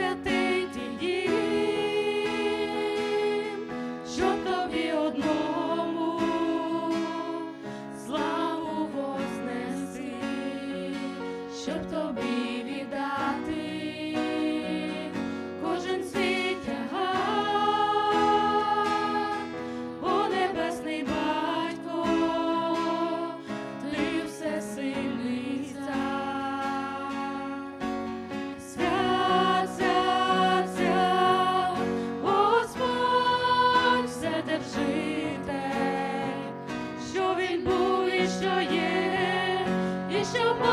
святить їм, що тобі одному славу вознеси, щоб тобі. show.